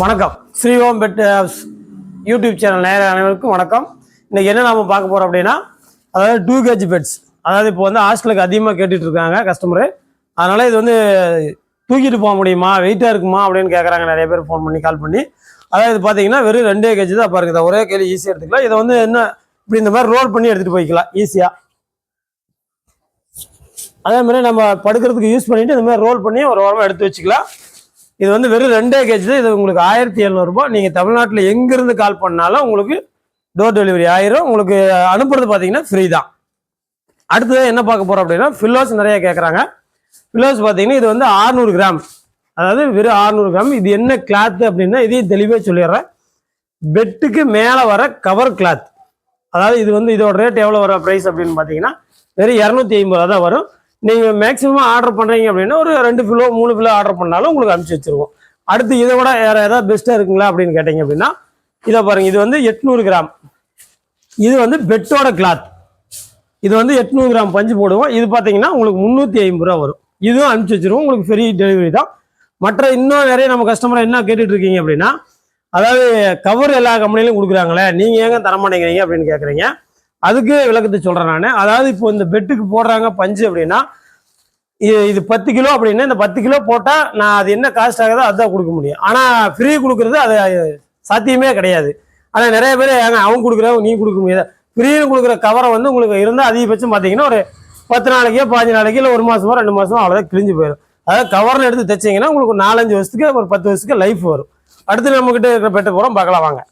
வணக்கம். Sri Om pet YouTube channel நேர அனைவருக்கும் வணக்கம். இன்னைக்கு என்ன நாம பார்க்க போறோம் அப்படின்னா அதாவது டூ கேஜ் பெட்ஸ். அதாவது இப்போ வந்து ஹாஸ்டலுக்கு அதிகமாக கேட்டுட்டு இருக்காங்க கஸ்டமரு அதனால இது வந்து தூக்கிட்டு போக முடியுமா வெயிட்டாக இருக்குமா அப்படின்னு கேட்குறாங்க நிறைய பேர் ஃபோன் பண்ணி கால் பண்ணி. அதாவது இது பார்த்தீங்கன்னா வெறும் ரெண்டே கேஜி தான் பாருங்க. ஒரே கேள்வி ஈஸியாக எடுத்துக்கலாம். இதை வந்து என்ன இப்படி இந்த மாதிரி ரோல் பண்ணி எடுத்துகிட்டு போய்க்கலாம் ஈஸியாக அதே மாதிரி நம்ம படுக்கிறதுக்கு யூஸ் பண்ணிட்டு இந்த மாதிரி ரோல் பண்ணி ஒரு வாரமாக எடுத்து வச்சுக்கலாம். இது வந்து வெறும் ரெண்டே கேஜ் தான். இது உங்களுக்கு ஆயிரத்தி எழுநூறுபா நீங்கள் தமிழ்நாட்டில் எங்கேருந்து கால் பண்ணாலும் உங்களுக்கு டோர் டெலிவரி ஆயிரும். உங்களுக்கு அனுப்புறது பார்த்தீங்கன்னா ஃப்ரீ தான். அடுத்தது என்ன பார்க்க போகிறோம் அப்படின்னா ஃபில்லோஸ் நிறைய கேட்குறாங்க ஃபில்லோஸ் பார்த்தீங்கன்னா இது வந்து 600 கிராம் அதாவது வெறும் 600 கிராம் இது என்ன கிளாத் அப்படின்னா இதையும் தெளிவாக சொல்லிடுறேன். பெட்டுக்கு மேலே வர கவர் கிளாத் அதாவது இது வந்து இதோட ரேட் எவ்வளோ வர ப்ரைஸ் அப்படின்னு பார்த்தீங்கன்னா வெறும் இரநூத்தி ஐம்பது ரூபா தான் வரும். நீங்கள் மேக்ஸிமம் ஆர்டர் பண்ணுறீங்க அப்படின்னா ஒரு ரெண்டு கிலோ மூணு கிலோ ஆர்டர் பண்ணாலும் உங்களுக்கு அனுப்பிச்சி வச்சிருவோம். அடுத்து இதை விட வேறு ஏதாவது பெஸ்ட்டாக இருக்குங்களா அப்படின்னு கேட்டிங்க அப்படின்னா இதை பாருங்கள் இது வந்து எட்நூறு கிராம். இது வந்து பெட்டோட கிளாத் இது வந்து எட்நூறு கிராம் பஞ்சு போடுவோம். இது பார்த்தீங்கன்னா உங்களுக்கு முந்நூற்றி ஐம்பது ரூபா வரும். இதுவும் அனுப்பிச்சி வச்சுருவோம். உங்களுக்கு ஃப்ரீ டெலிவரி தான். மற்ற இன்னும் நிறைய நம்ம கஸ்டமர் என்ன கேட்டுட்டு இருக்கீங்க அப்படின்னா அதாவது கவர் எல்லா கம்பெனிலையும் கொடுக்குறாங்களே நீங்கள் ஏங்க தரமாட்டேங்கிறீங்க அப்படின்னு கேட்குறீங்க அதுக்கு விளக்கத்தை சொல்கிறேன் நான். அதாவது இப்போ இந்த பெட்டுக்கு போடுறாங்க பஞ்சு அப்படின்னா இது இது பத்து கிலோ அப்படின்னா இந்த பத்து கிலோ போட்டால் நான் அது என்ன காஸ்ட் ஆகுதோ அதுதான் கொடுக்க முடியும். ஆனால் ஃப்ரீ கொடுக்குறது அது சாத்தியமே கிடையாது. ஆனால் நிறைய பேர் ஏங்க அவங்க கொடுக்குறவங்க நீ கொடுக்க முடியாது. ஃப்ரீன்னு கொடுக்குற கவரை வந்து உங்களுக்கு இருந்தால் அதிகபட்சம் பார்த்தீங்கன்னா ஒரு பத்து நாளைக்கோ பாஞ்சு நாளைக்கு இல்லை ஒரு மாசமோ ரெண்டு மாசமோ அவ்வளோதான் கிழிஞ்சு போயிடும் அதாவது கவர்னு எடுத்து தைச்சிங்கன்னா உங்களுக்கு நாலஞ்சு வருஷத்துக்கு ஒரு பத்து வருஷத்துக்கு லைஃப் வரும். அடுத்து நம்மக்கிட்ட இருக்கிற பெட்டை போகிறோம் பார்க்கலாம் வாங்க.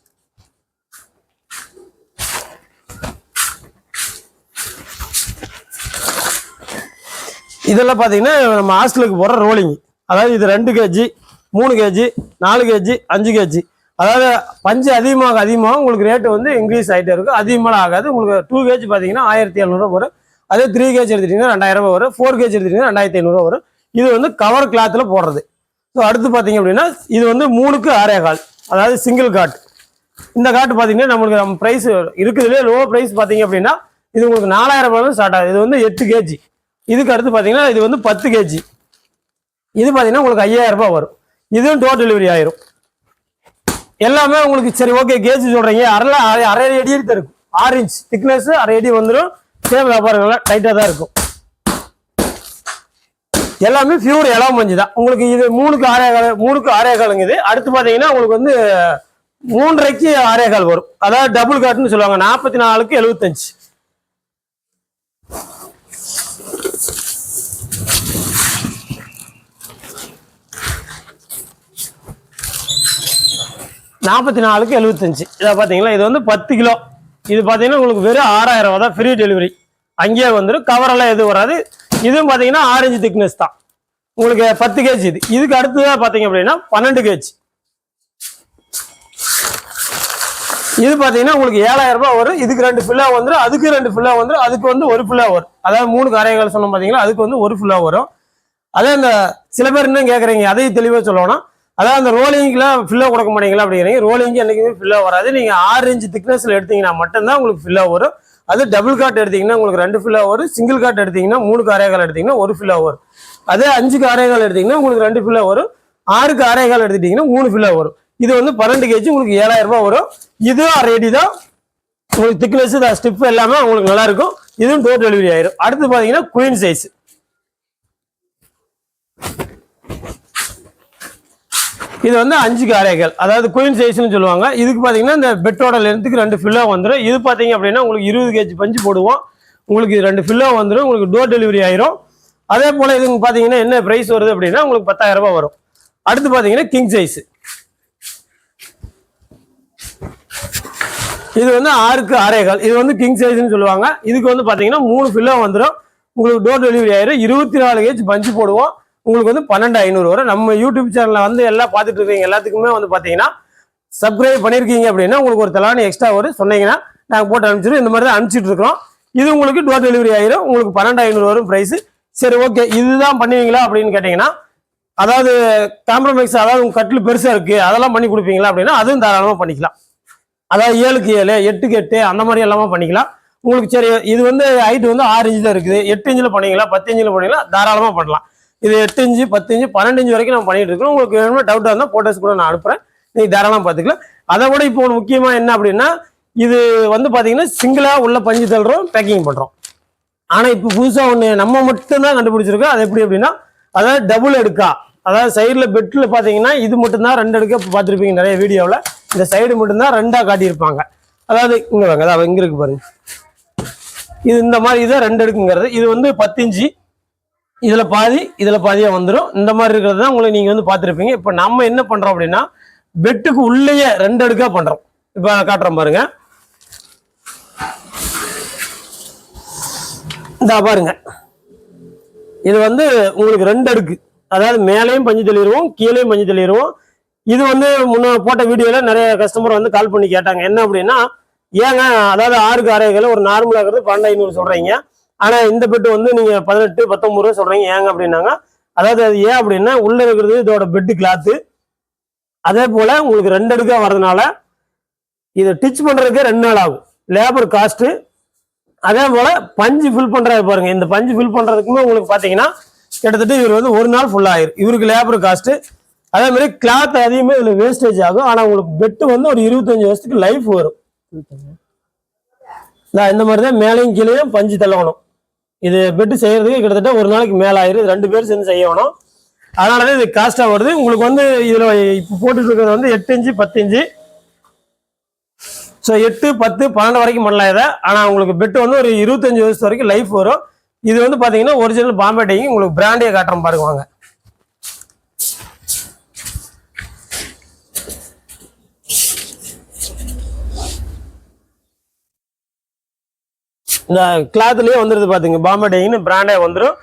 இதெல்லாம் பார்த்தீங்கன்னா நம்ம ஹாஸ்டலுக்கு போகிற ரோலிங் அதாவது இது ரெண்டு கேஜி மூணு கேஜி நாலு கேஜி அஞ்சு கேஜி அதாவது பஞ்சு அதிகமாக அதிகமாக உங்களுக்கு ரேட்டு வந்து இன்க்ரீஸ் ஆகிட்டே இருக்கும். அதிகமாக ஆகாது. உங்களுக்கு டூ கேஜி பார்த்தீங்கன்னா ஆயிரத்தி எழுநூறுவா வரும். அதே த்ரீ கேஜி எடுத்துட்டீங்கன்னா ரெண்டாயிரம் ரூபாய் வரும். ஃபோர் கேஜி எடுத்துட்டிங்கன்னா ரெண்டாயிரத்தி ஐநூறுரூவா வரும். இது வந்து கவர் கிளாத்தில் போடுறது. ஸோ அடுத்து பார்த்தீங்க அப்படின்னா இது வந்து மூணுக்கு ஆறே கால். அதாவது சிங்கிள் காட் இந்த காட்டு பார்த்தீங்கன்னா நம்மளுக்கு நம்ம ப்ரைஸ் இருக்குதுலேயே லோ ப்ரைஸ் பார்த்தீங்க அப்படின்னா இது உங்களுக்கு நாலாயிரம் ரூபாய் ஸ்டார்ட் ஆகுது. இது வந்து எட்டு கேஜி இதுக்கு அடுத்து பார்த்தீங்கன்னா இது வந்து பத்து கேஜி இது பார்த்தீங்கன்னா உங்களுக்கு ஐயாயிரம் ரூபாய் வரும். இதுவும் டோர் டெலிவரி ஆயிரும். எல்லாமே உங்களுக்கு சரி ஓகே கேஜி சொல்றீங்க. அரை அரை அரை அடி தான் இருக்கும். ஆறு இன்ச் திக்னஸ் அரை அடி வந்துடும். சேம் வியாபாரங்கள்லாம் டைட்டாக தான் இருக்கும். எல்லாமே பியூர் இளம் மஞ்சு தான். உங்களுக்கு இது மூணுக்கு ஆறே கால் மூணுக்கு ஆறே காலுங்க இது. அடுத்து பார்த்தீங்கன்னா உங்களுக்கு வந்து மூன்றரைக்கு ஆறே கால் வரும். அதாவது டபுள் காட்டுன்னு சொல்லுவாங்க. நாற்பத்தி நாலுக்கு எழுபத்தஞ்சு நாற்பத்தி நாலுக்கு எழுபத்தஞ்சு இதை பார்த்தீங்களா? இது வந்து பத்து கிலோ. இது பார்த்தீங்கன்னா உங்களுக்கு வெறும் ஆறாயிரம் ரூபா தான். ஃப்ரீ டெலிவரி அங்கேயே வந்துடும் கவரெல்லாம் எதுவும் வராது. இதுவும் பார்த்தீங்கன்னா ஆரஞ்சு திக்னஸ் தான். உங்களுக்கு பத்து கேஜி இது. இதுக்கு அடுத்ததாக பார்த்தீங்க அப்படின்னா பன்னெண்டு கேஜி இது பார்த்தீங்கன்னா உங்களுக்கு ஏழாயிரம் ரூபாய் வரும். இதுக்கு ரெண்டு ஃபில்லா வந்துடும் அதுக்கு ரெண்டு ஃபில்லா வந்துடும் அதுக்கு வந்து ஒரு ஃபில்லா வரும். அதாவது மூணு காரைகள் சொன்னோம் பார்த்தீங்களா? அதுக்கு வந்து ஒரு ஃபில்லா வரும். அதே அந்த சில பேர் இன்னும் கேட்குறீங்க அதையும் தெளிவாக சொல்லணும்னா அதாவது அந்த ரோலிங்கில் ஃபில்லாக கொடுக்க மாட்டீங்களா அப்படிங்கிறீங்க. ரோலிங்கு என்றைக்குமே ஃபில்லாக வராது. நீங்கள் ஆறு இன்ச் திக்னஸில் எடுத்தீங்கன்னா மட்டும்தான் உங்களுக்கு ஃபில்லாக வரும். அது டபுள் காட் எடுத்தீங்கன்னா உங்களுக்கு ரெண்டு ஃபில்லாக வரும். சிங்கிள் காட் எடுத்தீங்கன்னா மூணு காரைகள் எடுத்தீங்கன்னா ஒரு ஃபில்லாக வரும். அதே அஞ்சு காரைகள் எடுத்தீங்கன்னா உங்களுக்கு ரெண்டு ஃபில்லாக வரும். ஆறுக்கு காரைகள் எடுத்துட்டீங்கன்னா மூணு ஃபில்லாக வரும். இது வந்து பன்னெண்டு கேஜி உங்களுக்கு ஏழாயிரம் ரூபாய் வரும். இதுவும் ரெடி தான். உங்களுக்கு திக்னஸ் ஸ்டிப் எல்லாமே உங்களுக்கு நல்லா இருக்கும். இதுவும் டோர் டெலிவரி ஆயிரும். அடுத்து பார்த்தீங்கன்னா குயின் சைஸ் இது வந்து அஞ்சு காரைகள். அதாவது குயின் சைஸ்னு சொல்லுவாங்க. இதுக்கு பார்த்தீங்கன்னா இந்த பெட்டோட லென்த்துக்கு ரெண்டு ஃபில்லோ வந்துடும் இது பார்த்தீங்க அப்படின்னா உங்களுக்கு இருபது கேஜி பஞ்சு போடுவோம். உங்களுக்கு இது ரெண்டு ஃபில்லோ வந்துடும் உங்களுக்கு டோர் டெலிவரி ஆயிரும். அதே போல் இதுக்கு பார்த்தீங்கன்னா என்ன ப்ரைஸ் வருது அப்படின்னா உங்களுக்கு பத்தாயிரம் ரூபாய் வரும். அடுத்து பார்த்தீங்கன்னா கிங் சைஸ் இது வந்து ஆறுக்கு ஆறேகால். இது வந்து கிங் சைஸ்னு சொல்லுவாங்க. இதுக்கு வந்து பார்த்தீங்கன்னா மூணு ஃபில்லோ வந்துடும் உங்களுக்கு டோர் டெலிவரி ஆயிரும். இருபத்தி நாலு கேஜ் பஞ்சு போடுவோம். உங்களுக்கு வந்து பன்னெண்டு ஐநூறு வரும். நம்ம யூடியூப் சேனலில் வந்து எல்லாம் பார்த்துட்டு இருக்கீங்க. எல்லாத்துக்குமே வந்து பார்த்தீங்கன்னா சப்ஸ்கிரைப் பண்ணியிருக்கீங்க அப்படின்னா உங்களுக்கு ஒரு தலானி எக்ஸ்ட்ரா வரும் சொன்னீங்கன்னா நாங்கள் போட்டு அனுப்பிச்சிடும் இந்த மாதிரி தான் அனுப்பிச்சிட்டு இருக்கிறோம். இது உங்களுக்கு டோர் டெலிவரி ஆயிரும். உங்களுக்கு பன்னெண்டு ஐநூறு வரும் ப்ரைஸ் சரி ஓகே இதுதான் பண்ணுவீங்களா அப்படின்னு கேட்டிங்கன்னா அதாவது காம்ப்ரமைஸ் அதாவது உங்க கட்டில் பெருசாக இருக்குது அதெல்லாம் பண்ணி கொடுப்பீங்களா அப்படின்னா அதுவும் தாராளமாக பண்ணிக்கலாம். அதாவது ஏழுக்கு ஏழு எட்டுக்கு எட்டு அந்த மாதிரி எல்லாமே பண்ணிக்கலாம். உங்களுக்கு சரி இது வந்து ஹைட் வந்து ஆறு இன்ச்சு தான் இருக்குது. எட்டு இன்ச்சில் பண்ணிக்கலாம் பத்து இன்ச்சில் பண்ணிக்கலாம் தாராளமாக பண்ணலாம். இது எட்டு இஞ்சு பத்து இஞ்சு பன்னெண்டு இஞ்சு வரைக்கும் நம்ம பண்ணிட்டு இருக்கோம். உங்களுக்கு வேணும்னா டவுட்டாக இருந்தால் போட்டோஸ் கூட நான் அனுப்புகிறேன் நீங்கள் தாராளமாக பார்த்துக்கலாம். அதை விட இப்போ ஒன்று முக்கியமாக என்ன அப்படின்னா இது வந்து பார்த்தீங்கன்னா சிங்கிளாக உள்ள பஞ்சு தள்ளுறோம் பேக்கிங் பண்ணுறோம் ஆனால் இப்போ புதுசாக ஒன்று நம்ம மட்டும்தான் கண்டுபிடிச்சிருக்கோம். அது எப்படி அப்படின்னா அதாவது டபுள் அடுக்கா அதாவது சைடில் பெட்டில் பார்த்தீங்கன்னா இது மட்டும்தான் ரெண்டு அடுக்க பார்த்துருப்பீங்க நிறைய வீடியோவில். இந்த சைடு மட்டும்தான் ரெண்டாக காட்டியிருப்பாங்க. அதாவது இங்கே வாங்க அதாவது இங்கே இருக்கு பாருங்க. இது இந்த மாதிரி இதான் ரெண்டு அடுக்குங்கிறது இது வந்து பத்து இன்ச்சு இதில் பாதி இதில் பாதியாக வந்துடும் இந்த மாதிரி இருக்கிறது தான் உங்களுக்கு நீங்கள் வந்து பார்த்துருப்பீங்க. இப்போ நம்ம என்ன பண்ணுறோம் அப்படின்னா பெட்டுக்கு உள்ளேயே ரெண்டு அடுக்காக பண்ணுறோம் இப்போ காட்டுறோம் பாருங்க. இந்த பாருங்க. இது வந்து உங்களுக்கு ரெண்டு அடுக்கு. அதாவது மேலேயும் பஞ்சு தள்ளிடுவோம் கீழேயும் பஞ்சு தள்ளிடுவோம். இது வந்து முன்ன போட்ட வீடியோவில் நிறைய கஸ்டமர் வந்து கால் பண்ணி கேட்டாங்க. என்ன அப்படின்னா ஏங்க அதாவது ஆறுக்கு அரைகள் ஒரு நார்மலாக இருக்கிறது பன்னெண்டு ஐநூறு சொல்கிறீங்க ஆனால் இந்த பெட்டு வந்து நீங்கள் பதினெட்டு பத்தொம்பது ரூபா சொல்கிறீங்க ஏங்க அப்படின்னாங்க. அதாவது அது ஏன் அப்படின்னா உள்ளே இருக்கிறது இதோட பெட்டு கிளாத்து அதே போல் உங்களுக்கு ரெண்டு அடுக்காக வர்றதுனால இதை டிச் பண்ணுறதுக்கு ரெண்டு நாள் ஆகும். லேபர் காஸ்ட்டு அதே போல் பஞ்சு ஃபில் பண்ணுறது பாருங்க. இந்த பஞ்சு ஃபில் பண்ணுறதுக்குமே உங்களுக்கு பார்த்தீங்கன்னா கிட்டத்தட்ட இவர் வந்து ஒரு நாள் ஃபுல் ஆயிரும் இவருக்கு லேபர் காஸ்ட்டு அதே மாதிரி கிளாத் அதிகமாக இதில் வேஸ்டேஜ் ஆகும். ஆனால் உங்களுக்கு பெட்டு வந்து ஒரு இருபத்தஞ்சு வருஷத்துக்கு லைஃப் வரும். இந்த மாதிரி தான் மேலேயும் கீழேயும் பஞ்சு தள்ளணும். இது பெட்டு செய்யறதுக்கு கிட்டத்தட்ட ஒரு நாளைக்கு மேலே ஆயிரும் ரெண்டு பேரும் சேர்ந்து செய்யணும். அதனால தான் இது காஸ்ட்டாக வருது. உங்களுக்கு வந்து இதில் இப்போ போட்டுட்டு இருக்கிறது வந்து எட்டு இன்ச்சு பத்து இன்ச்சு. ஸோ எட்டு பத்து பன்னெண்டு வரைக்கும் பண்ணலாம் இதை. ஆனால் உங்களுக்கு பெட்டு வந்து ஒரு இருபத்தஞ்சு வருஷம் வரைக்கும் லைஃப் வரும். இது வந்து பார்த்தீங்கன்னா ஒரிஜினல் பாம்பே டைங்க உங்களுக்கு பிராண்டே காட்டுறோம் பாருங்க வாங்க. இந்த கிளாத்லயே வந்துருது பார்த்துங்க பாம்பே டைன்னு பிராண்டே வந்துடும்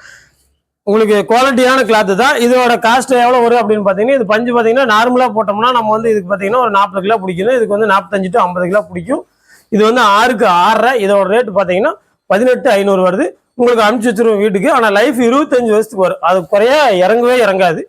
உங்களுக்கு குவாலிட்டியான கிளாத்து தான். இதோட காஸ்ட் எவ்வளோ வரும் அப்படின்னு பார்த்தீங்கன்னா இது பஞ்சு பார்த்தீங்கன்னா நார்மலாக போட்டோம்னா நம்ம வந்து இதுக்கு பார்த்தீங்கன்னா ஒரு நாற்பது கிலோ பிடிக்கணும் இதுக்கு வந்து நாற்பத்தஞ்சு டு ஐம்பது கிலோ பிடிக்கும். இது வந்து ஆறுக்கு ஆறரை. இதோட ரேட்டு பார்த்தீங்கன்னா பதினெட்டு ஐநூறு வருது. உங்களுக்கு அனுப்பிச்சி வச்சிருவோம் வீட்டுக்கு. ஆனால் லைஃப் இருபத்தஞ்சு வருஷத்துக்கு வரும். அது குறைய இறங்கவே இறங்காது.